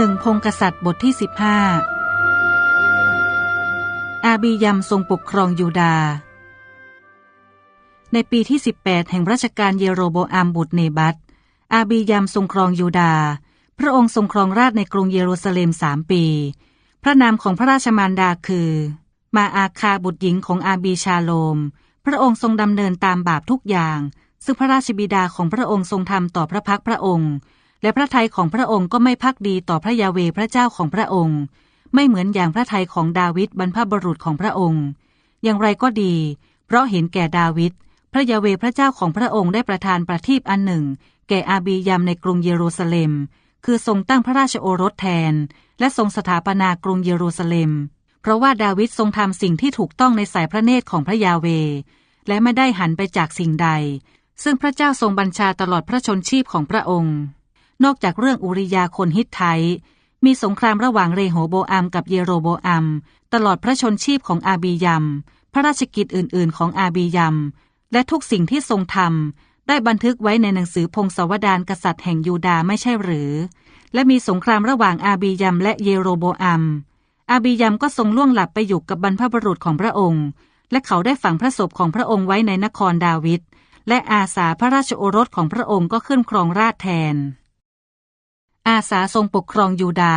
หนึ่งพงกษัตริย์บทที่ 15 อาบียัมทรงปกครองยูดา ในปีที่ 18 แห่งรัชกาลเยโรโบอัมบุตรเนบัตอาบียัมทรงครองยูดา พระองค์ทรงครองราชในกรุงเยรูซาเล็มสามปี พระนามของพระราชมารดาคือ มาอาคาบุตรหญิงของอาบีชาโลม พระองค์ทรงดำเนินตามบาปทุกอย่าง ซึ่งพระราชบิดาของพระองค์ทรงทำต่อพระพักพระองค์ และพระทัยของพระองค์ก็ไม่พักดีต่อพระยาเวพระเจ้าของพระองค์ ไม่เหมือนอย่างพระทัยของดาวิดบรรพบุรุษของพระองค์ อย่างไรก็ดี เพราะเห็นแก่ดาวิดพระยาเวพระเจ้าของพระองค์ได้ประทานประทีปอันหนึ่ง แก่อาบียามในกรุงเยรูซาเล็ม คือทรงตั้งพระราชโอรสแทน และทรงสถาปนากรุงเยรูซาเล็ม เพราะว่าดาวิดทรงทำสิ่งที่ถูกต้องในสายพระเนตรของพระยาเว และไม่ได้หันไปจากสิ่งใด ซึ่งพระเจ้าทรงบัญชาตลอดพระชนชีพของพระองค์ นอกจากเรื่องอุริยาคนฮิตไทมีสงครามระหว่างเรโหโบอัมกับเยโรโบอัม ตลอดพระชนชีพของอาบียัม พระราชกิจอื่น ๆ ของอาบียัม และทุกสิ่งที่ทรงทำได้บันทึกไว้ในหนังสือพงศาวดารกษัตริย์แห่งยูดาไม่ใช่หรือ และมีสงครามระหว่างอาบียัมและเยโรโบอัม อาบียัมก็ทรงล่วงหลับไปอยู่กับบรรพบุรุษของพระองค์ และเขาได้ฝังพระศพของพระองค์ไว้ในนครดาวิดและอาสาพระราชโอรสของพระองค์ก็ขึ้นครองราชแทน อาสาทรงปกครองยูดา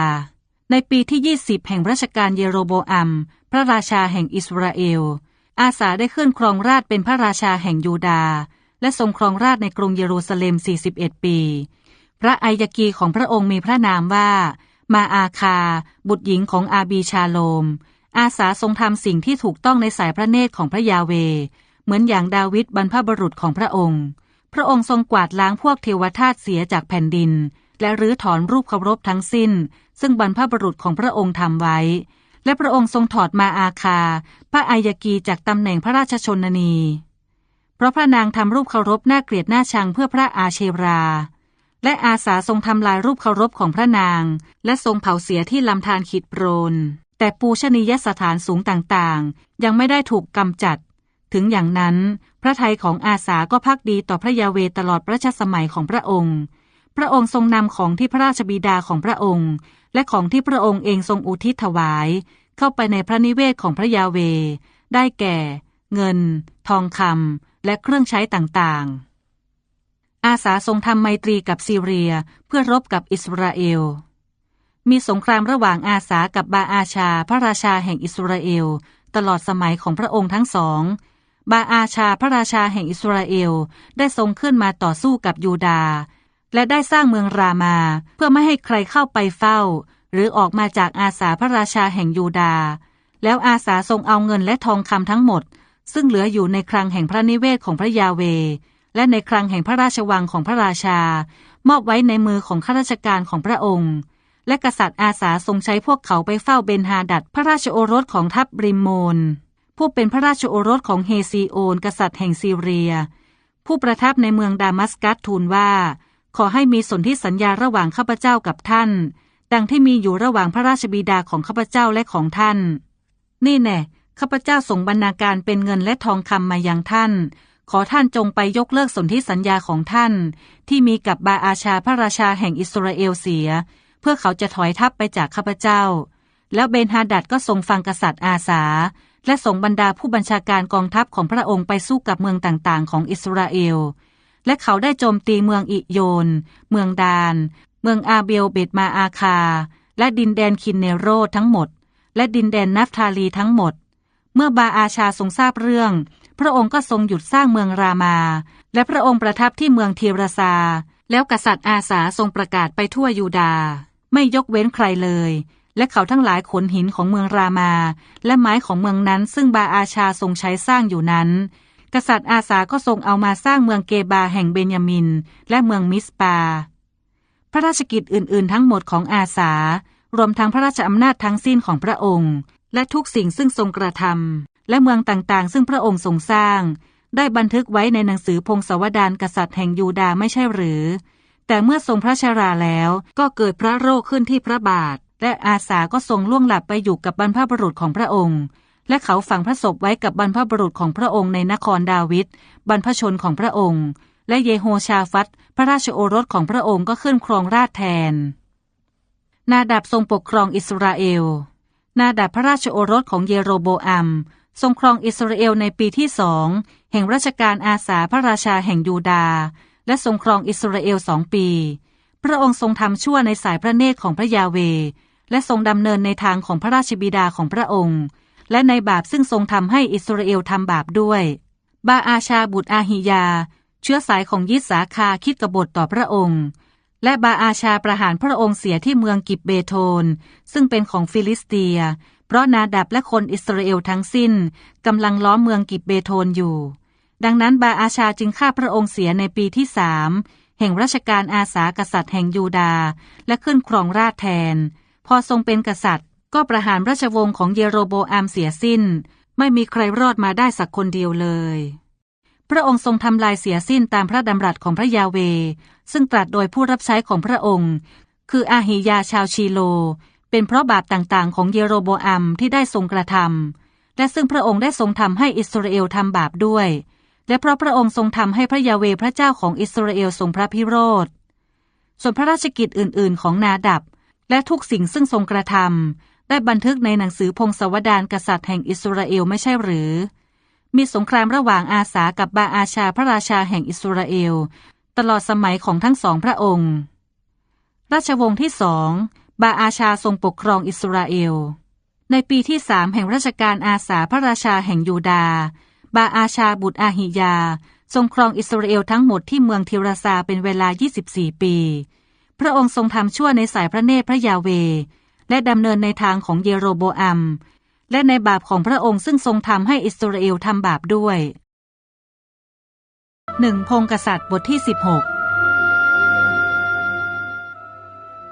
ในปีที่ 20 แห่งรัชกาลเยโรโบอัม พระราชาแห่งอิสราเอล อาสาได้ขึ้นครองราชเป็นพระราชาแห่งยูดา และทรงครองราชในกรุงเยรูซาเล็ม 41 ปี พระอัยกีของพระองค์มีพระนามว่า มาอาคา บุตรหญิงของอาบีชาโลม อาสาทรงทำสิ่งที่ถูกต้องในสายพระเนตรของพระยาเว เหมือนอย่างดาวิดบรรพบุรุษของพระองค์ พระองค์ทรงกวาดล้างพวกเทวทาสเสียจากแผ่นดิน และรื้อถอนรูปเคารพทั้งสิ้น ซึ่งบรรพบุรุษของพระองค์ทำไว้ และพระองค์ทรงถอดมาอาคา พระอายกีจากตำแหน่งพระราชชนนี เพราะพระนางทำรูปเคารพน่าเกลียดน่าชังเพื่อพระอาเชรา และอาสาทรงทำลายรูปเคารพของพระนาง และทรงเผาเสียที่ลำธารขีดโปรน แต่ปูชนียสถานสูงต่างๆ ยังไม่ได้ถูกกำจัด ถึงอย่างนั้น พระทัยของอาสาก็พักดีต่อพระยาเวตลอดพระชสมัยของพระองค์ พระองค์ทรงนำของที่พระราชบิดาของพระองค์ และของที่พระองค์เองทรงอุทิศถวาย เข้าไปในพระนิเวศของพระยาเว ได้แก่ เงิน ทองคำและเครื่องใช้ต่างๆ อาสาทรงทำไมตรีกับซีเรียเพื่อรบกับอิสราเอล มีสงครามระหว่างอาสากับบาอาชาพระราชาแห่งอิสราเอล ตลอดสมัยของพระองค์ทั้งสองบาอาชาพระราชาแห่งอิสราเอลได้ทรงขึ้นมาต่อสู้กับยูดา และได้สร้างเมืองรามาเพื่อไม่ให้ใครเข้าไปเฝ้า หรือออกมาจากอาสาพระราชาแห่งยูดา แล้วอาสาทรงเอาเงินและทองคำทั้งหมด ซึ่งเหลืออยู่ในคลังแห่งพระนิเวศของพระยาเว และในคลังแห่งพระราชวังของพระราชา มอบไว้ในมือของข้าราชการของพระองค์ และกษัตริย์อาสาทรงใช้พวกเขาไปเฝ้าเบนฮาดัดพระราชโอรสของทัพบริมโมนผู้เป็นพระราชโอรสของเฮซีโอน กษัตริย์แห่งซีเรีย ผู้ประทับในเมืองดามัสกัสทูลว่า ขอให้มีสนธิสัญญาระหว่างข้าพเจ้ากับท่าน ดังที่มีอยู่ระหว่างพระราชบิดาของข้าพเจ้าและของท่าน นี่แน่ข้าพเจ้าส่งบรรณาการเป็นเงินและทองคำมายังท่าน ขอท่านจงไปยกเลิกสนธิสัญญาของท่าน ที่มีกับบาอาชาพระราชาแห่งอิสราเอลเสีย เพื่อเขาจะถอยทัพไปจากข้าพเจ้า แล้วเบนฮาดัดก็ทรงฟังกษัตริย์อาสา และส่งบรรดาผู้บัญชาการกองทัพของพระองค์ไปสู้กับเมืองต่างๆ ของอิสราเอล และเขาได้โจมตีเมืองอิโยน เมืองดาน เมืองอาเบลเบตมาอาคา และดินแดนคินเนโรทั้งหมด และดินแดนนัฟทาลีทั้งหมด เมื่อบาอาชาทรงทราบเรื่อง พระองค์ก็ทรงหยุดสร้างเมืองรามา และพระองค์ประทับที่เมืองเทียรซา แล้วกษัตริย์อาสาทรงประกาศไปทั่วยูดา ไม่ยกเว้นใครเลย และเขาทั้งหลายขนหินของเมืองรามา และไม้ของเมืองนั้นซึ่งบาอาชาทรงใช้สร้างอยู่นั้น กษัตริย์อาสาก็ทรงเอามาสร้างเมืองเกบาแห่งเบนยามิน และเมืองมิสปา พระราชกิจอื่น ๆ ทั้งหมดของอาสารวมทั้งพระราชอำนาจทั้งสิ้นของพระองค์ และทุกสิ่งซึ่งทรงกระทำและเมืองต่างๆ ซึ่งพระองค์ทรงสร้าง ได้บันทึกไว้ในหนังสือพงศาวดารกษัตริย์แห่งยูดาไม่ใช่หรือ แต่เมื่อทรงพระชราแล้วก็เกิดพระโรคขึ้นที่พระบาท และอาสาก็ทรงล่วงหลับไปอยู่กับบรรพบุรุษของพระองค์ และเขาฝังพระศพไว้กับบรรพบุรุษของพระองค์ในนครดาวิดบรรพชนของพระองค์ และเยโฮชาฟัตพระราชโอรสของพระองค์ก็ขึ้นครองราชแทนนนาดับทรงปกครองอิสราเอล นาดับพระราชโอรสของเยโรโบอัมทรงครองอิสราเอลในปีที่สองแห่งราชการอาสาพระราชาแห่งยูดา และทรงครองอิสราเอลสองปี พระองค์ทรงทำชั่วในสายพระเนตรของพระยาเว และทรงดำเนินในทางของพระราชบิดาของพระองค์ และในบาปซึ่งทรงทำให้อิสราเอลทำบาปด้วย บาอาชาบุตรอาหิยา เชื้อสายของยิสาคาคิดกบฏต่อพระองค์ และบาอาชาประหารพระองค์เสียที่เมืองกิบเบโทน ซึ่งเป็นของฟิลิสเตีย เพราะนาดับและคนอิสราเอลทั้งสิ้นกำลังล้อมเมืองกิบเบโทนอยู่ ดังนั้นบาอาชาจึงฆ่าพระองค์เสียในปีที่สามแห่งราชการอาสากษัตริย์แห่งยูดา และขึ้นครองราชแทน พอทรงเป็นกษัตริย์ ก็ประหารราชวงศ์ของเยโรโบอามเสียสิ้น ไม่มีใครรอดมาได้สักคนเดียวเลย พระองค์ทรงทำลายเสียสิ้นตามพระดำรัสของพระยาเว ซึ่งตรัสโดยผู้รับใช้ของพระองค์ คืออาหิยาชาวชีโล เป็นเพราะบาปต่างๆ ของเยโรโบอัมที่ได้ทรงกระทำและซึ่งพระองค์ได้ทรงทำให้อิสราเอลทำบาปด้วย และเพราะพระองค์ทรงทำให้พระยาเวพระเจ้าของอิสราเอลทรงพระพิโรธส่วนพระราชกิจอื่น ๆ ของนาดับ และทุกสิ่งซึ่งทรงกระทำ ได้บันทึกในหนังสือพงศาวดารกษัตริย์แห่งอิสราเอลไม่ใช่หรือ มีสงครามระหว่างอาสากับบาอาชาพระราชาแห่งอิสราเอล ตลอดสมัยของทั้งสองพระองค์ ราชวงศ์ที่สองบาอาชาทรงปกครองอิสราเอล ในปีที่สามแห่งราชการอาสาพระราชาแห่งยูดา บาอาชาบุตรอาหิยา ทรงครองอิสราเอลทั้งหมดที่เมืองทิราซาเป็นเวลา 24 ปี พระองค์ทรงทำชั่วในสายพระเนตรพระยาเว และดำเนินในทางของเยโรโบอัม และในบาปของพระองค์ซึ่งทรงทำให้อิสราเอลทำบาปด้วยหนึ่งพงกษัตริย์บทที่ 16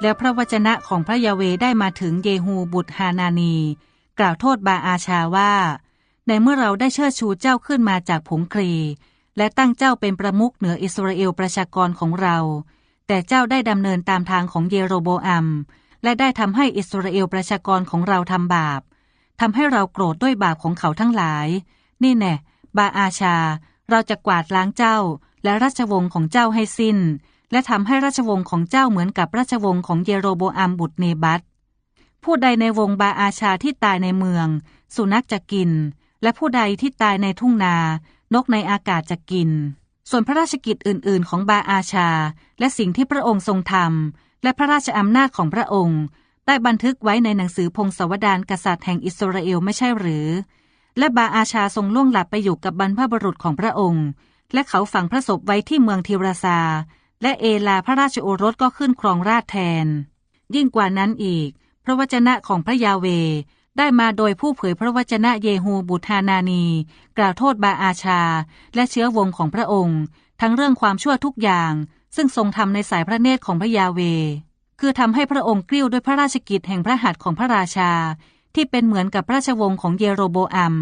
แล้วพระวจนะของพระยาเวได้มาถึงเยฮูบุตรฮานานี กล่าวโทษบาอาชาว่า ในเมื่อเราได้เชิดชูเจ้าขึ้นมาจากผงครีและตั้งเจ้าเป็นประมุขเหนืออิสราเอลประชากรของเรา แต่เจ้าได้ดำเนินตามทางของเยโรโบอัม และได้ทำให้อิสราเอลประชากรของเราทำบาปทำให้เราโกรธด้วยบาปของเขาทั้งหลาย นี่แน่บาอาชา เราจะกวาดล้างเจ้า และราชวงศ์ของเจ้าให้สิ้น และทำให้ราชวงศ์ของเจ้าเหมือนกับราชวงศ์ของเยโรโบอัมบุตรเนบัตผู้ใดในวงบาอาชาที่ตายในเมือง สุนัขจะกิน และผู้ใดที่ตายในทุ่งนา นกในอากาศจะกิน ส่วนพระราชกิจอื่น ๆ ของบาอาชา และสิ่งที่พระองค์ทรงทำ และพระราชอำนาจของพระองค์ได้บันทึกไว้ในหนังสือพงศาวดารกษัตริย์แห่งอิสราเอลไม่ใช่หรือ และบาอาชาทรงล่วงหลับไปอยู่กับบรรพบุรุษของพระองค์ และเขาฝังพระศพไว้ที่เมืองทิราซา และเอลาพระราชโอรสก็ขึ้นครองราชแทน ยิ่งกว่านั้นอีก พระวจนะของพระยาเวได้มาโดยผู้เผยพระวจนะเยฮูบุตรานานี กล่าวโทษบาอาชา และเชื้อวงของพระองค์ ทั้งเรื่องความชั่วทุกอย่าง ซึ่งทรงทำในสายพระเนตรของพระยาเว คือทำให้พระองค์กลิ้วด้วยพระราชกิจแห่งพระหัตถ์ของพระราชา ที่เป็นเหมือนกับราชวงศ์ของเยโรโบอัม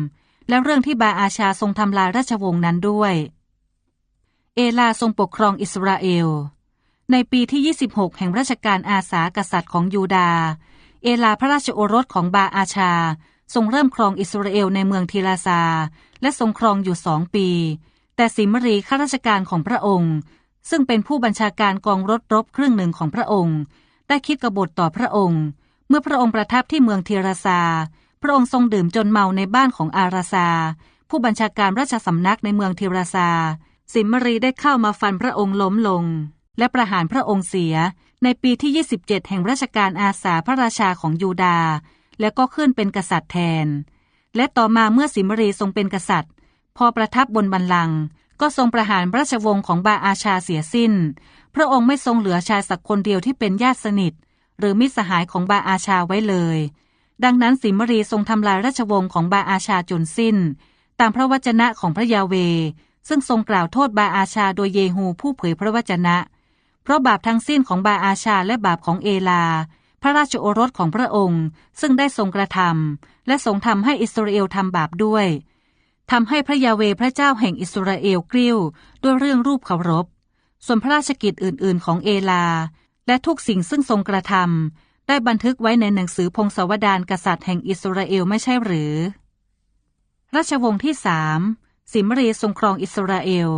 และเรื่องที่บาอาชาทรงทำลายราชวงศ์นั้นด้วย เอลาทรงปกครองอิสราเอล ในปีที่ 26 แห่งราชการอาสากษัตริย์ของยูดา เอลาพระราชโอรสของบาอาชา ทรงเริ่มครองอิสราเอลในเมืองทีลาซา และทรงครองอยู่สองปี แต่สิมรีข้าราชการของพระองค์ ซึ่งเป็นผู้บัญชาการกองรถรบครึ่งหนึ่งของพระองค์ ได้คิดกบฏต่อพระองค์ เมื่อพระองค์ประทับที่เมืองเทราซา พระองค์ทรงดื่มจนเมาในบ้านของอาราซา ผู้บัญชาการราชสำนักในเมืองเทราซา สิมรีได้เข้ามาฟันพระองค์ล้มลง และประหารพระองค์เสียในปีที่ 27 แห่งราชการอาสาพระราชาของยูดา และก็ขึ้นเป็นกษัตริย์แทน และต่อมาเมื่อสิมรีทรงเป็นกษัตริย์ พอประทับบนบัลลังก์ ก็ทรงประหารราชวงศ์ของบาอาชาเสียสิ้น พระองค์ไม่ทรงเหลือชายสักคนเดียวที่เป็นญาติสนิท หรือมิตรสหายของบาอาชาไว้เลย ดังนั้นสิมรีทรงทำลายราชวงศ์ของบาอาชาจนสิ้น ตามพระวจนะของพระยาเว ซึ่งทรงกล่าวโทษบาอาชาโดยเยฮูผู้เผยพระวจนะ เพราะบาปทั้งสิ้นของบาอาชาและบาปของเอลา พระราชโอรสของพระองค์ ซึ่งได้ทรงกระทำและทรงทำให้อิสราเอลทำบาปด้วย ทำให้พระยาเวพระเจ้าแห่งอิสราเอลกริ้วด้วยเรื่องรูปเคารพ ส่วนพระราชกิจอื่น ๆ ของเอลา และทุกสิ่งซึ่งทรงกระทำได้บันทึกไว้ในหนังสือพงศาวดารกษัตริย์แห่งอิสราเอลไม่ใช่หรือ ราชวงศ์ที่สามสิมรีทรงครองอิสราเอล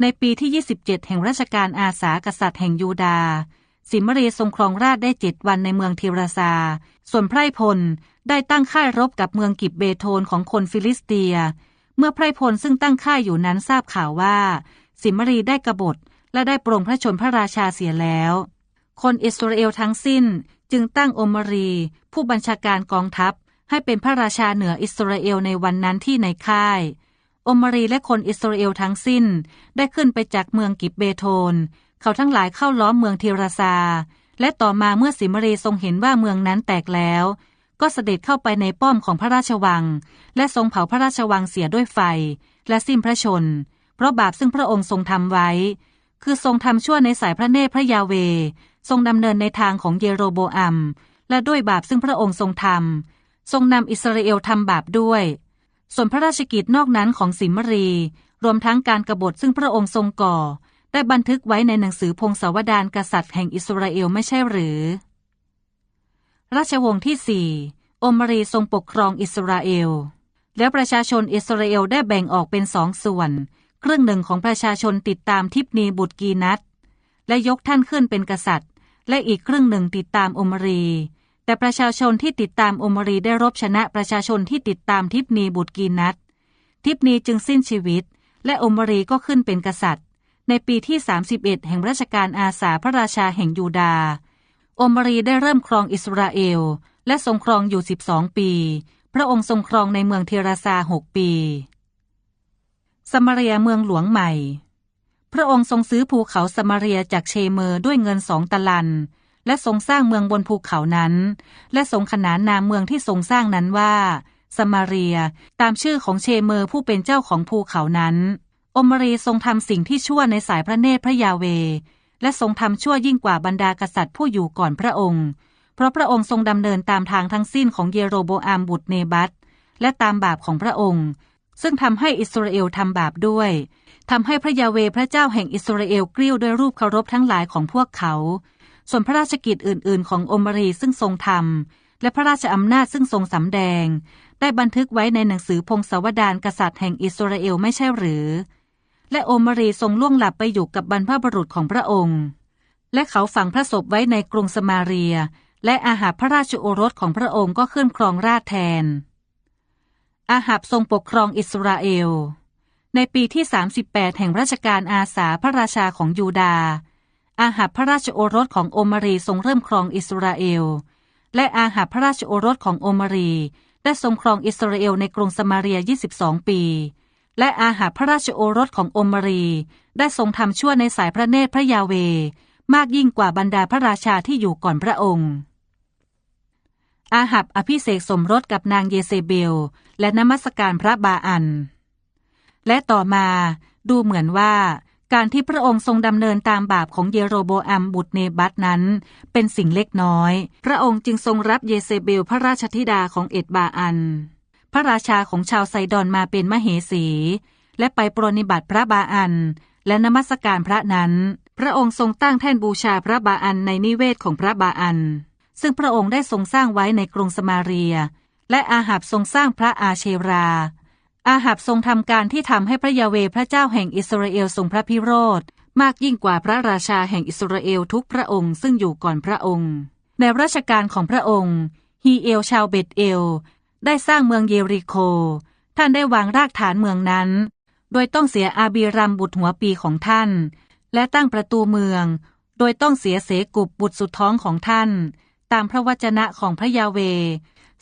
ในปีที่ 27 แห่งราชการอาสากษัตริย์แห่งยูดาสิมรีทรงครองราชได้เจ็ดวันในเมืองเทราซา ส่วนไพรพล ได้ตั้งค่ายรบกับเมืองกิบเบโทนของคนฟิลิสเตีย เมื่อไพรพลซึ่งตั้งค่ายอยู่นั้นทราบข่าวว่า สิมรีได้กบฏและได้ปรงพระชนพระราชาเสียแล้ว คนอิสราเอลทั้งสิ้นจึงตั้งอมรี ผู้บัญชาการกองทัพ ให้เป็นพระราชาเหนืออิสราเอลในวันนั้นที่ในค่าย อมรีและคนอิสราเอลทั้งสิ้นได้ขึ้นไปจากเมืองกิบเบโทน เขาทั้งหลายเข้าล้อมเมืองเทราซา และต่อมาเมื่อสิมรีทรงเห็นว่าเมืองนั้นแตกแล้ว ก็เสด็จเข้าไปในป้อมของพระราชวัง และทรงเผาพระราชวังเสียด้วยไฟ และสิ้นพระชน เพราะบาปซึ่งพระองค์ทรงทำไว้ คือทรงทำชั่วในสายพระเนตรพระยาเว ทรงดำเนินในทางของเยโรโบอัม และด้วยบาปซึ่งพระองค์ทรงทำทรงนำอิสราเอลทำบาปด้วย ส่วนพระราชกิจนอกนั้นของสิมรี รวมทั้งการกรบฏซึ่งพระองค์ทรงก่อ ได้บันทึกไว้ในหนังสือพงศาวดารกษัตริย์แห่งอิสราเอลไม่ใช่หรือ ราชวงศ์ที่สี่อมรีทรงปกครองอิสราเอล แล้วประชาชนอิสราเอลได้แบ่งออกเป็นสองส่วน ครึ่งหนึ่งของประชาชนติดตามทิปนีบุตรกีนัตและยกท่านขึ้นเป็นกษัตริย์ และอีกครึ่งหนึ่งติดตามอมรี แต่ประชาชนที่ติดตามอมรีได้รบชนะประชาชนที่ติดตามทิพนีบุตรกีนัตทิพนีจึงสิ้นชีวิต และอมรีก็ขึ้นเป็นกษัตริย์ ในปีที่ 31 แห่งราชการอาสาพระราชาแห่งยูดา อมรีได้เริ่มครองอิสราเอล และทรงครองอยู่ 12 ปี พระองค์ทรงครองในเมืองเทราซาหกปีสมาเรียเมืองหลวงใหม่ พระองค์ทรงซื้อภูเขาสมาเรียจากเชเมอร์ด้วยเงินสองตะลัน และทรงสร้างเมืองบนภูเขานั้น และทรงขนานนามเมืองที่ทรงสร้างนั้นว่าสมาเรียตามชื่อของเชเมอร์ผู้เป็นเจ้าของภูเขานั้น อมรีทรงทำสิ่งที่ชั่วในสายพระเนตรพระยาเว และทรงทำชั่วยิ่งกว่าบรรดากษัตริย์ผู้อยู่ก่อนพระองค์ เพราะพระองค์ทรงดำเนินตามทางทั้งสิ้นของเยโรโบอามบุตรเนบัตและตามบาปของพระองค์ ซึ่งทำให้อิสราเอลทำบาปด้วยทำให้พระยาเวพระเจ้าแห่งอิสราเอลกริ้วด้วยรูปเคารพทั้งหลายของพวกเขา ส่วนพระราชกิจอื่น ๆ ของอมรีซึ่งทรงทำและพระราชอำนาจซึ่งทรงสำแดง ได้บันทึกไว้ในหนังสือพงศาวดารกษัตริย์แห่งอิสราเอลไม่ใช่หรือ และโอมารีทรงล่วงหลับไปอยู่กับบรรพบุรุษของพระองค์ และเขาฝังพระศพไว้ในกรุงสมาเรีย และอาหาพระราชโอรสของพระองค์ก็ขึ้นครองราชแทน อาหับทรงปกครองอิสราเอล ในปีที่ 38 แห่งราชการอาสาพระราชาของยูดาห์อาหับพระราชโอรสของโอมารีทรงเริ่มครองอิสราเอล และอาหับพระราชโอรสของโอมารีได้ทรงครองอิสราเอลในกรุงสมาเรีย 22 ปี และอาหับพระราชโอรสของอมารี ได้ทรงทำชั่วในสายพระเนตรพระยาเว มากยิ่งกว่าบรรดาพระราชาที่อยู่ก่อนพระองค์ อาหับอภิเษกสมรสกับนางเยเซเบล และนมัสการพระบาอัน และต่อมาดูเหมือนว่าการที่พระองค์ทรงดำเนินตามบาปของเยโรโบอัมบุตรเนบัตนั้น เป็นสิ่งเล็กน้อย พระองค์จึงทรงรับเยเซเบลพระราชธิดาของเอ็ดบาอัน พระราชาของชาวไซดอนมาเป็นมเหสี และไปปรนิบัติพระบาอัน และนมัสการพระนั้น พระองค์ทรงตั้งแท่นบูชาพระบาอันในนิเวศของพระบาอัน ซึ่งพระองค์ได้ทรงสร้างไว้ในกรุงสมาเรีย และอาหับทรงสร้างพระอาเชรา อาหับทรงทำการที่ทำให้พระยาเวพระเจ้าแห่งอิสราเอลทรงพระพิโรธมากยิ่งกว่าพระราชาแห่งอิสราเอลทุกพระองค์ซึ่งอยู่ก่อนพระองค์ ในราชการของพระองค์ฮีเอลชาวเบตเอล ได้สร้างเมืองเยริโค ท่านได้วางรากฐานเมืองนั้น โดยต้องเสียอาบีรัมบุตรหัวปีของท่าน และตั้งประตูเมือง โดยต้องเสียเสกุบบุตรสุดท้องของท่าน ตามพระวจนะของพระยาเว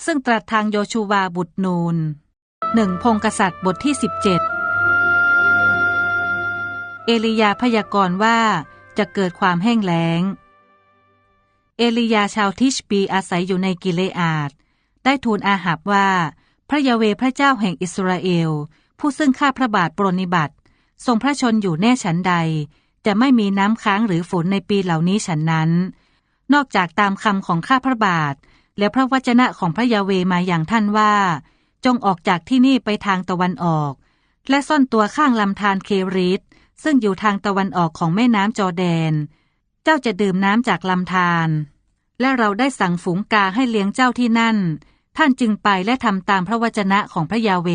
ซึ่งตรัสทางโยชูวาบุตรนูนหนึ่งพงกษัตริย์บทที่ 17 เอลียาพยากรณ์ว่าจะเกิดความแห้งแล้ง เอลียาชาวทิชปีอาศัยอยู่ในกิเลอาด ได้ทูลอาหับว่า พระยาเวพระเจ้าแห่งอิสราเอล ผู้ซึ่งข้าพระบาทปรนิบัติ ทรงพระชนอยู่แน่ฉันใด จะไม่มีน้ำค้างหรือฝนในปีเหล่านี้ฉันนั้น นอกจากตามคำของข้าพระบาท และพระวจนะของพระยาเวมาอย่างท่านว่า จงออกจากที่นี่ไปทางตะวันออก และซ่อนตัวข้างลำธารเคริตซึ่งอยู่ทางตะวันออกของแม่น้ำจอแดน เจ้าจะดื่มน้ำจากลำธารและเราได้สั่งฝูงกาให้เลี้ยงเจ้าที่นั่น ท่านจึงไปและทำตามพระวจนะของพระยาเว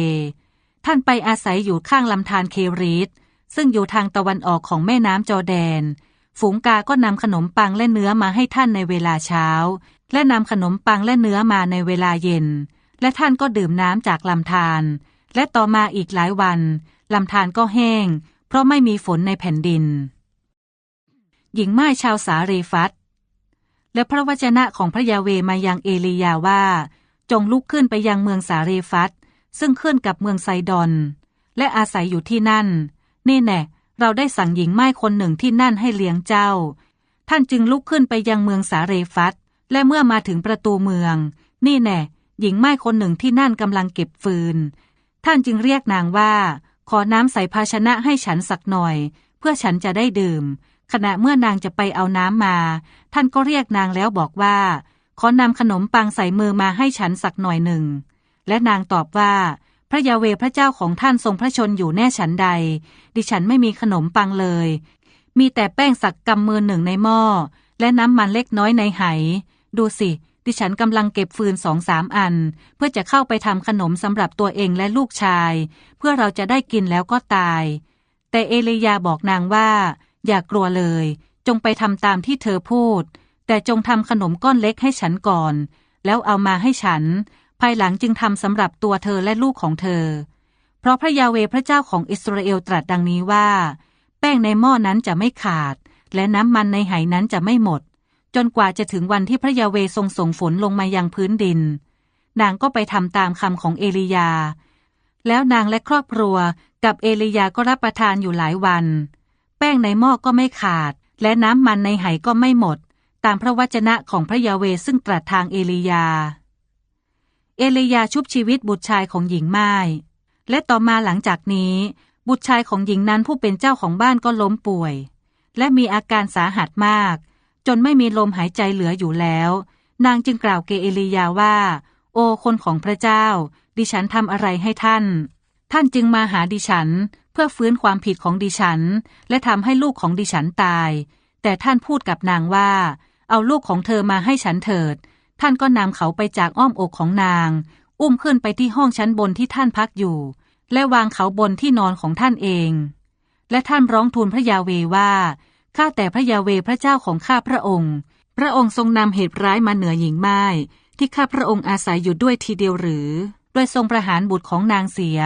ท่านไปอาศัยอยู่ข้างลำธารเคริตซึ่งอยู่ทางตะวันออกของแม่น้ำจอแดน ฝูงกาก็นำขนมปังและเนื้อมาให้ท่านในเวลาเช้า และนำขนมปังและเนื้อมาในเวลาเย็น และท่านก็ดื่มน้ำจากลำธารและต่อมาอีกหลายวันลำธารก็แห้ง เพราะไม่มีฝนในแผ่นดิน หญิงไม้ชาวสาเรฟัตและพระวจนะของพระยาเวมายังเอลียาว่า จงลุกขึ้นไปยังเมืองสาเรฟัตซึ่งขึ้นกับเมืองไซดอน และอาศัยอยู่ที่นั่น นี่แน่เราได้สั่งหญิงไม้คนหนึ่งที่นั่นให้เลี้ยงเจ้า ท่านจึงลุกขึ้นไปยังเมืองสาเรฟัตและเมื่อมาถึงประตูเมือง นี่แน่หญิงไม้คนหนึ่งที่นั่นกำลังเก็บฟืน ท่านจึงเรียกนางว่า ขอน้ำใส่ภาชนะให้ฉันสักหน่อย เพื่อฉันจะได้ดื่ม ขณะเมื่อนางจะไปเอาน้ำมา ท่านก็เรียกนางแล้วบอกว่า ขอนำขนมปังใส่มือมาให้ฉันสักหน่อยหนึ่ง และนางตอบว่า พระยาเวพระเจ้าของท่านทรงพระชนอยู่แน่ฉันใด ดิฉันไม่มีขนมปังเลย มีแต่แป้งสักกำมือหนึ่งในหม้อ และน้ำมันเล็กน้อยในไห ดูสิ ดิฉันกำลังเก็บฟืนสองสามอัน เพื่อจะเข้าไปทำขนมสำหรับตัวเองและลูกชาย เพื่อเราจะได้กินแล้วก็ตาย แต่เอลียาบอกนางว่า อย่ากลัวเลย จงไปทำตามที่เธอพูด แต่จงทำขนมก้อนเล็กให้ฉันก่อน แล้วเอามาให้ฉัน ภายหลังจึงทำสำหรับตัวเธอและลูกของเธอ เพราะพระยาเวพระเจ้าของอิสราเอลตรัสดังนี้ว่า แป้งในหม้อนั้นจะไม่ขาด และน้ำมันในไหนั้นจะไม่หมด จนกว่าจะถึงวันที่พระยาเวทรงส่งฝนลงมายังพื้นดิน นางก็ไปทำตามคำของเอลียา แล้วนางและครอบครัวกับเอลียาก็รับประทานอยู่หลายวัน แป้งในหม้อก็ไม่ขาด และน้ำมันในไหก็ไม่หมด ตามพระวจนะของพระยาเวซึ่งตรัสทางเอลียา เอลียาชุบชีวิตบุตรชายของหญิงไม้และต่อมาหลังจากนี้ บุตรชายของหญิงนั้นผู้เป็นเจ้าของบ้านก็ล้มป่วย และมีอาการสาหัสมาก จนไม่มีลมหายใจเหลืออยู่แล้ว นางจึงกล่าวเกเอลียาว่า โอ้คนของพระเจ้า ดิฉันทำอะไรให้ท่าน ท่านจึงมาหาดิฉัน เพื่อฟื้นความผิดของดิฉัน และทำให้ลูกของดิฉันตาย แต่ท่านพูดกับนางว่า เอาลูกของเธอมาให้ฉันเถิด ท่านก็นำเขาไปจากอ้อมอกของนาง อุ้มขึ้นไปที่ห้องชั้นบนที่ท่านพักอยู่ และวางเขาบนที่นอนของท่านเอง และท่านร้องทูลพระยาเวว่าข้าแต่พระยาเวพระเจ้าของข้าพระองค์ พระองค์ทรงนำเหตุร้ายมาเหนือหญิงไม้ที่ข้าพระองค์อาศัยอยู่ด้วยทีเดียวหรือโดยทรงประหารบุตรของนางเสีย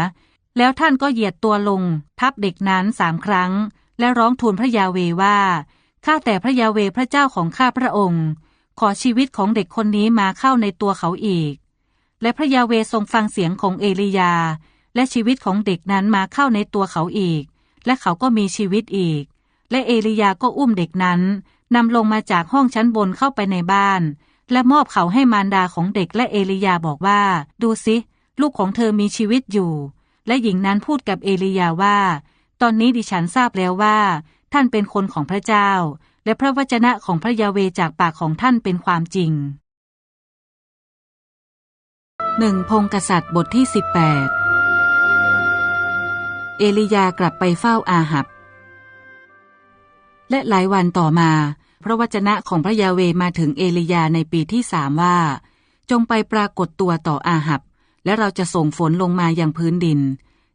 แล้วท่านก็เหยียดตัวลง ทับเด็กนั้นสามครั้ง และร้องทูลพระยาเวว่า ข้าแต่พระยาเวพระเจ้าของข้าพระองค์ ขอชีวิตของเด็กคนนี้มาเข้าในตัวเขาอีก และพระยาเวทรงฟังเสียงของเอลียา และชีวิตของเด็กนั้นมาเข้าในตัวเขาอีก และเขาก็มีชีวิตอีก และเอลียาก็อุ้มเด็กนั้นนำลงมาจากห้องชั้นบนเข้าไปในบ้าน และมอบเขาให้มารดาของเด็กและเอลียาบอกว่า ดูสิลูกของเธอมีชีวิตอยู่ และหญิงนั้นพูดกับเอลียาว่า ตอนนี้ดิฉันทราบแล้วว่า ท่านเป็นคนของพระเจ้า และพระวจนะของพระยาเวจากปากของท่านเป็นความจริงหนึ่งพงกษัตริย์บทที่ 18 เอลียากลับไปเฝ้าอาหับ และหลายวันต่อมา พระวจนะของพระยาเวมาถึงเอลียาในปีที่สามว่า จงไปปรากฏตัวต่ออาหับ และเราจะส่งฝนลงมาอยังพื้นดิน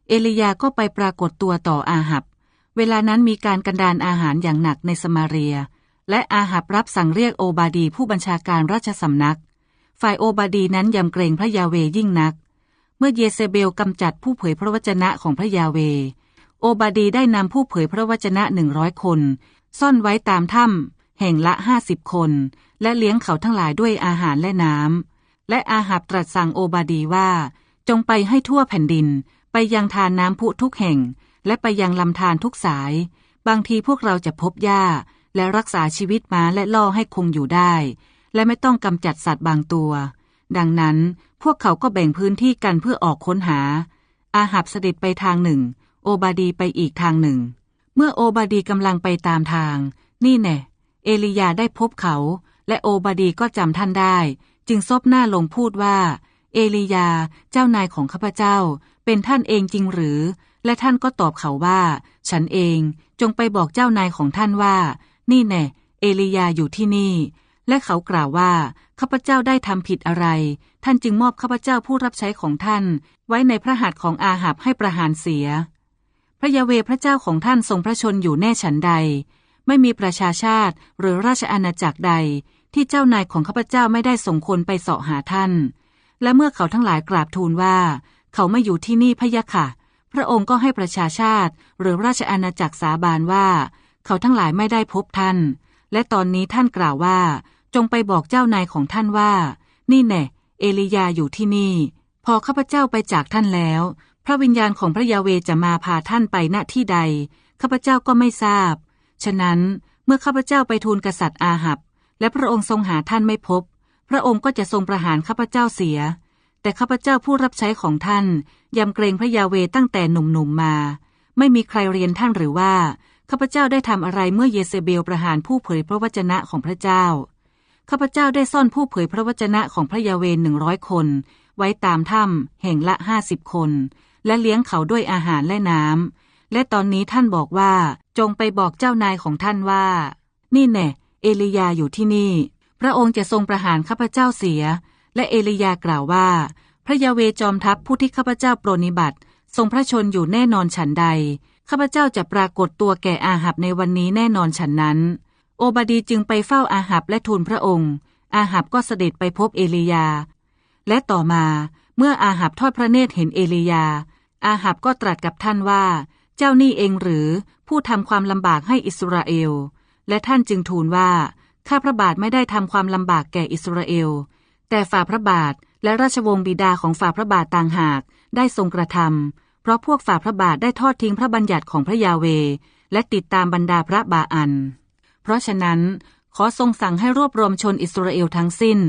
เอลียาก็ไปปรากฏตัวต่ออาหับ เวลานั้นมีการกันดานอาหารอย่างหนักในสมาเรีย และอาหับรับสั่งเรียกโอบาดีผู้บัญชาการราชสำนัก ฝ่ายโอบาดีนั้นยำเกรงพระยาเวยิ่งนัก เมื่อเยเซเบลกำจัดผู้เผยพระวจนะของพระยาเว โอบาดีได้นำผู้เผยพระวจนะหนึ่งร้อยคน ซ่อนไว้ตามถ้ำแห่งละห้าสิบคน และเลี้ยงเขาทั้งหลายด้วยอาหารและน้ำและอาหับตรัสสั่งโอบาดีว่า จงไปให้ทั่วแผ่นดิน ไปยังทานน้ำพุทุกแห่ง และไปยังลำธารทุกสาย บางทีพวกเราจะพบหญ้า และรักษาชีวิตม้าและล่อให้คงอยู่ได้ และไม่ต้องกำจัดสัตว์บางตัว ดังนั้นพวกเขาก็แบ่งพื้นที่กันเพื่อออกค้นหา อาหับเสด็จไปทางหนึ่ง โอบาดีไปอีกทางหนึ่ง เมื่อโอบาดีกำลังไปตามทาง นี่แน่เอลียาได้พบเขา และโอบาดีก็จำท่านได้ จึงซบหน้าลงพูดว่า เอลียา เจ้านายของข้าพเจ้า เป็นท่านเองจริงหรือ และท่านก็ตอบเขาว่า ฉันเองจงไปบอกเจ้านายของท่านว่า นี่แน่เอลียาอยู่ที่นี่ และเขากล่าวว่าข้าพเจ้าได้ทำผิดอะไร ท่านจึงมอบข้าพเจ้าผู้รับใช้ของท่าน ไว้ในพระหัตถ์ของอาหับให้ประหารเสีย พระยาเวพระเจ้าของท่านทรงพระชนอยู่แน่ฉันใด ไม่มีประชาชาติหรือราชอาณาจักรใด ที่เจ้านายของข้าพเจ้าไม่ได้ส่งคนไปเสาะหาท่าน และเมื่อเขาทั้งหลายกราบทูลว่า เขาไม่อยู่ที่นี่พะยะค่ะ ระองค์ก็ให้ประชาชาติ หรือราชอาณาจักรสาบานว่า เขาทั้งหลายไม่ได้พบท่าน และตอนนี้ท่านกล่าวว่า จงไปบอกเจ้านายของท่านว่า นี่แน่เอลียาอยู่ที่นี่ พอข้าพเจ้าไปจากท่านแล้ว พระวิญญาณของพระยาเวจะมาพาท่านไปณที่ใดข้าพเจ้าก็ไม่ทราบ ฉะนั้นเมื่อข้าพเจ้าไปทูลกษัตริย์อาหับ และพระองค์ทรงหาท่านไม่พบ พระองค์ก็จะทรงประหารข้าพเจ้าเสีย แต่ข้าพเจ้าผู้รับใช้ของท่านยำเกรงพระยาเวตั้งแต่หนุ่มๆมา ไม่มีใครเรียนท่านหรือว่าข้าพเจ้าได้ทำอะไรเมื่อเยเซเบลประหารผู้เผยพระวจนะของพระเจ้าข้าพเจ้าได้ซ่อนผู้เผยพระวจนะของพระยาเวหนึ่งร้อยคน ไว้ตามถ้ำแห่งละห้าสิบคน และเลี้ยงเขาด้วยอาหารและน้ำและตอนนี้ท่านบอกว่า จงไปบอกเจ้านายของท่านว่า นี่แน่เอลียาอยู่ที่นี่ พระองค์จะทรงประหารข้าพเจ้าเสีย และเอลียากล่าวว่า พระยาเวจอมทัพผู้ที่ข้าพเจ้าโปรนิบัติทรงพระชนอยู่แน่นอนฉันใด ข้าพเจ้าจะปรากฏตัวแก่อาหับในวันนี้แน่นอนฉันนั้น โอบาดีจึงไปเฝ้าอาหับและทูลพระองค์ อาหับก็เสด็จไปพบเอลียา และต่อมาเมื่ออาหับทอดพระเนตรเห็นเอลียา อาหับก็ตรัสกับท่านว่า เจ้านี่เองหรือผู้ทำความลำบากให้อิสราเอล และท่านจึงทูลว่า ข้าพระบาทไม่ได้ทำความลำบากแก่อิสราเอล แต่ฝ่าพระบาทและราชวงศ์บิดาของฝ่าพระบาทต่างหากได้ทรงกระทำเพราะพวกฝ่าพระบาทได้ทอดทิ้งพระบัญญัติของพระยาเว และติดตามบรรดาพระบาอัน เพราะฉะนั้นขอทรงสั่งให้รวบรวมชนอิสราเอลทั้งสิ้น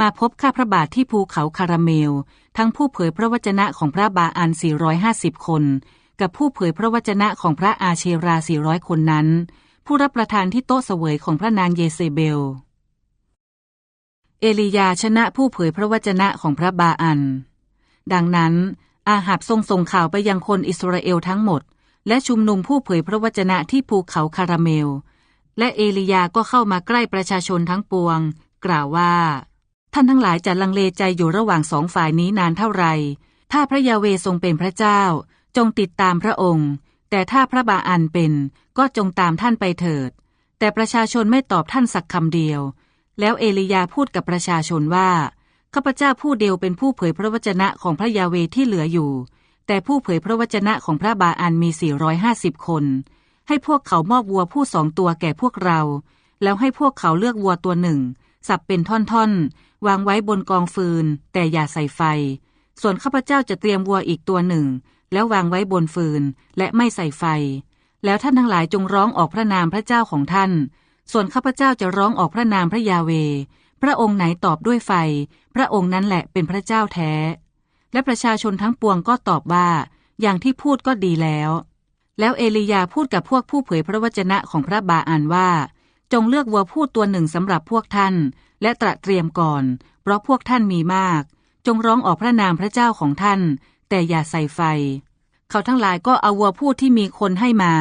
มาพบข้าพระบาทที่ภูเขาคาราเมล ทั้งผู้เผยพระวจนะของพระบาอัน 450 คน กับผู้เผยพระวจนะของพระอาเชรา 400 คนนั้น ผู้รับประทานที่โต๊ะเสวยของพระนางเยเซเบล เอลียาชนะผู้เผยพระวจนะของพระบาอัน ดังนั้น อาหับทรงส่งข่าวไปยังคนอิสราเอลทั้งหมด และชุมนุมผู้เผยพระวจนะที่ภูเขาคาราเมล และเอลียาก็เข้ามาใกล้ประชาชนทั้งปวง กล่าวว่า ท่านทั้งหลายจะลังเลใจอยู่ระหว่างสองฝ่ายนี้นานเท่าไหร่ถ้าพระยาเวทรงเป็นพระเจ้า จงติดตามพระองค์ แต่ถ้าพระบาอันเป็นก็จงตามท่านไปเถิด แต่ประชาชนไม่ตอบท่านสักคำเดียว แล้วเอลียาพูดกับประชาชนว่า ข้าพเจ้าผู้เดียวเป็นผู้เผยพระวจนะของพระยาเวที่เหลืออยู่ แต่ผู้เผยพระวจนะของพระบาอันมี 450 คน ให้พวกเขามอบวัวผู้สองตัวแก่พวกเรา แล้วให้พวกเขาเลือกวัวตัวหนึ่ง สับเป็นท่อนๆ วางไว้บนกองฟืน แต่อย่าใส่ไฟ ส่วนข้าพเจ้าจะเตรียมวัวอีกตัวหนึ่ง แล้ววางไว้บนฟืนและไม่ใส่ไฟ แล้วท่านทั้งหลายจงร้องออกพระนามพระเจ้าของท่าน ส่วนข้าพเจ้าจะร้องออกพระนามพระยาเว พระองค์ไหนตอบด้วยไฟ พระองค์นั้นแหละเป็นพระเจ้าแท้ และประชาชนทั้งปวงก็ตอบว่า อย่างที่พูดก็ดีแล้ว แล้วเอลียาพูดกับพวกผู้เผยพระวจนะของพระบาอันว่า จงเลือกวัวผู้ตัวหนึ่งสำหรับพวกท่าน และตระเตรียมก่อน เพราะพวกท่านมีมาก จงร้องออกพระนามพระเจ้าของท่าน แต่อย่าใส่ไฟ เขาทั้งหลายก็เอาวัวผู้ที่มีคนให้มา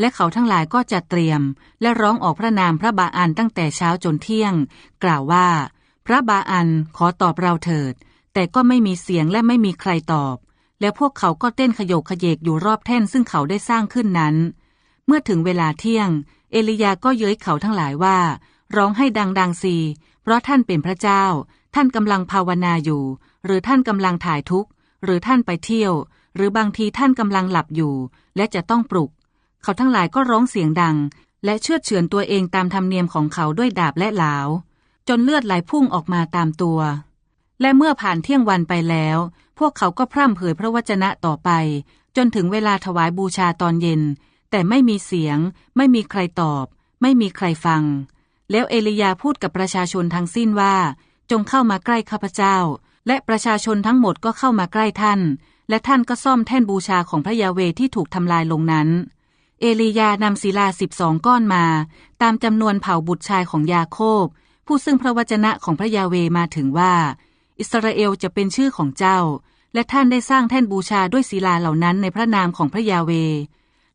และเขาทั้งหลายก็จะเตรียม และร้องออกพระนามพระบาอันตั้งแต่เช้าจนเที่ยง กล่าวว่า พระบาอันขอตอบเราเถิด แต่ก็ไม่มีเสียงและไม่มีใครตอบ แล้วพวกเขาก็เต้นขยโกขยเยกอยู่รอบแท่นซึ่งเขาได้สร้างขึ้นนั้น เมื่อถึงเวลาเที่ยง เอลียาก็เย้ยเขาทั้งหลายว่า ร้องให้ดังๆซีเพราะท่านเป็นพระเจ้า ท่านกำลังภาวนาอยู่ หรือท่านกำลังถ่ายทุกข์ หรือท่านไปเที่ยว หรือบางทีท่านกำลังหลับอยู่ และจะต้องปลุก เขาทั้งหลายก็ร้องเสียงดัง และเชือดเฉือนตัวเองตามธรรมเนียมของเขาด้วยดาบและหลาว จนเลือดไหลพุ่งออกมาตามตัว และเมื่อผ่านเที่ยงวันไปแล้ว พวกเขาก็พร่ำเผยพระวจนะต่อไป จนถึงเวลาถวายบูชาตอนเย็น แต่ไม่มีเสียง ไม่มีใครตอบ ไม่มีใครฟัง แล้วเอลียาพูดกับประชาชนทั้งสิ้นว่า จงเข้ามาใกล้ข้าพเจ้า และประชาชนทั้งหมดก็เข้ามาใกล้ท่าน และท่านก็ซ่อมแท่นบูชาของพระยาเวที่ถูกทำลายลงนั้น เอลียานำศิลาสิบสองก้อนมา ตามจำนวนเผ่าบุตรชายของยาโคบ ผู้ซึ่งพระวจนะของพระยาเวมาถึงว่า อิสราเอลจะเป็นชื่อของเจ้า และท่านได้สร้างแท่นบูชาด้วยศิลาเหล่านั้นในพระนามของพระยาเว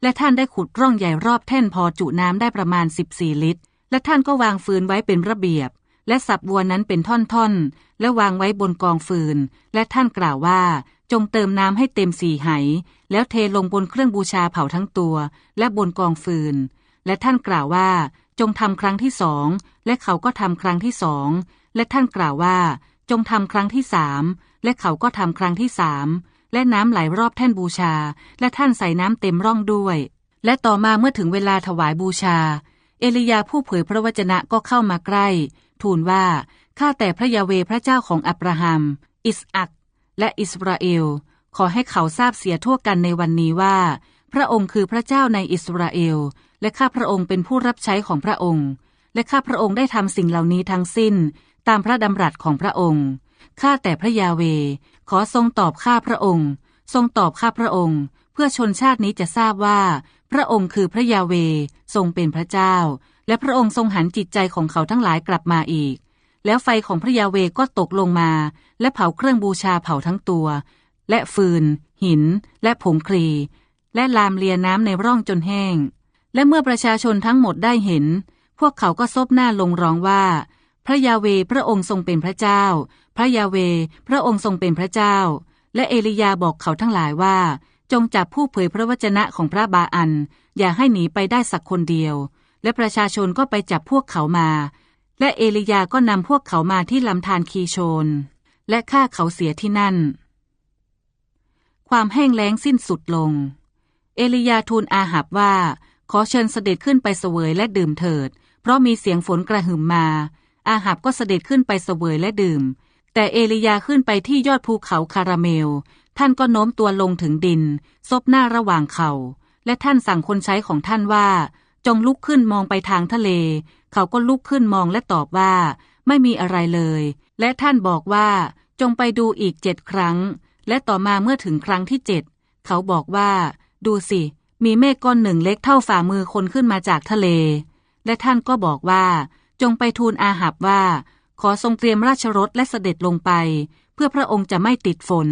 และท่านได้ขุดร่องใหญ่รอบแท่นพอจุน้ำได้ประมาณ14ลิตร และท่านก็วางฟืนไว้เป็นระเบียบ และสับวัวนั้นเป็นท่อนๆ และวางไว้บนกองฟืน และท่านกล่าวว่า จงเติมน้ำให้เต็มสี่ไห แล้วเทลงบนเครื่องบูชาเผาทั้งตัว และบนกองฟืน และท่านกล่าวว่า จงทำครั้งที่สอง และเขาก็ทำครั้งที่สอง และท่านกล่าวว่า จงทำครั้งที่สาม และเขาก็ทำครั้งที่สาม และน้ำไหลรอบแท่นบูชา และท่านใส่น้ำเต็มร่องด้วย และต่อมาเมื่อถึงเวลาถวายบูชา เอลียาผู้เผยพระวจนะก็เข้ามาใกล้ ทูลว่า ข้าแต่พระยาเวพระเจ้าของอับราฮัม อิสอัก และอิสราเอล ขอให้เขาทราบเสียทั่วกันในวันนี้ว่า พระองค์คือพระเจ้าในอิสราเอล และข้าพระองค์เป็นผู้รับใช้ของพระองค์ และข้าพระองค์ได้ทำสิ่งเหล่านี้ทั้งสิ้น ตามพระดำรัสของพระองค์ ข้าแต่พระยาเว ขอทรงตอบข้าพระองค์ ทรงตอบข้าพระองค์ เพื่อชนชาตินี้จะทราบว่า พระองค์คือพระยาเวทรงเป็นพระเจ้า และพระองค์ทรงหันจิตใจของเขาทั้งหลายกลับมาอีก แล้วไฟของพระยาเวก็ตกลงมา และเผาเครื่องบูชาเผาทั้งตัว และฟืน หิน และผงครีและลามเลียน้ำในร่องจนแห้ง และเมื่อประชาชนทั้งหมดได้เห็น พวกเขาก็ซบหน้าลงร้องว่า พระยาเวพระองค์ทรงเป็นพระเจ้า พระยาเวพระองค์ทรงเป็นพระเจ้า และเอลียาบอกเขาทั้งหลายว่า จงจับผู้เผยพระวจนะของพระบาอัน อย่าให้หนีไปได้สักคนเดียว และประชาชนก็ไปจับพวกเขามา และเอลียาก็นำพวกเขามาที่ลำธารคีโชน และฆ่าเขาเสียที่นั่น ความแห้งแล้งสิ้นสุดลง เอลียาทูลอาหับว่า ขอเชิญเสด็จขึ้นไปเสวยและดื่มเถิด เพราะมีเสียงฝนกระหึ่มมา อาหับก็เสด็จขึ้นไปเสวยและดื่ม แต่เอลียาขึ้นไปที่ยอดภูเขาคาราเมล ท่านก็โน้มตัวลงถึงดิน ซบหน้าระหว่างเขา่าและท่านสั่งคนใช้ของท่านว่า จงลุกขึ้นมองไปทางทะเล เขาก็ลุกขึ้นมองและตอบว่า ไม่มีอะไรเลย และท่านบอกว่า จงไปดูอีกเจ็ดครั้ง และต่อมาเมื่อถึงครั้งที่เจ็ดเขาบอกว่า ดูสิ มีเมฆก้อนหนึ่งเล็กเท่าฝ่ามือคนขึ้นมาจากทะเล และท่านก็บอกว่า จงไปทูลอาหับว่า ขอทรงเตรียมราชรถและเสด็จลงไป เพื่อพระองค์จะไม่ติดฝน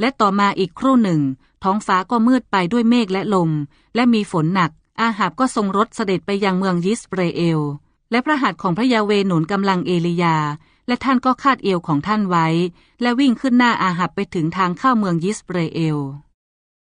และต่อมาอีกครู่หนึ่ง ท้องฟ้าก็มืดไปด้วยเมฆและลม และมีฝนหนัก อาหับก็ทรงรถเสด็จไปยังเมืองยิสเปรเอล และพระหัตถ์ของพระยาเวหนุนกำลังเอลียา และท่านก็คาดเอวของท่านไว้ และวิ่งขึ้นหน้าอาหับไปถึงทางเข้าเมืองยิสเปรเอล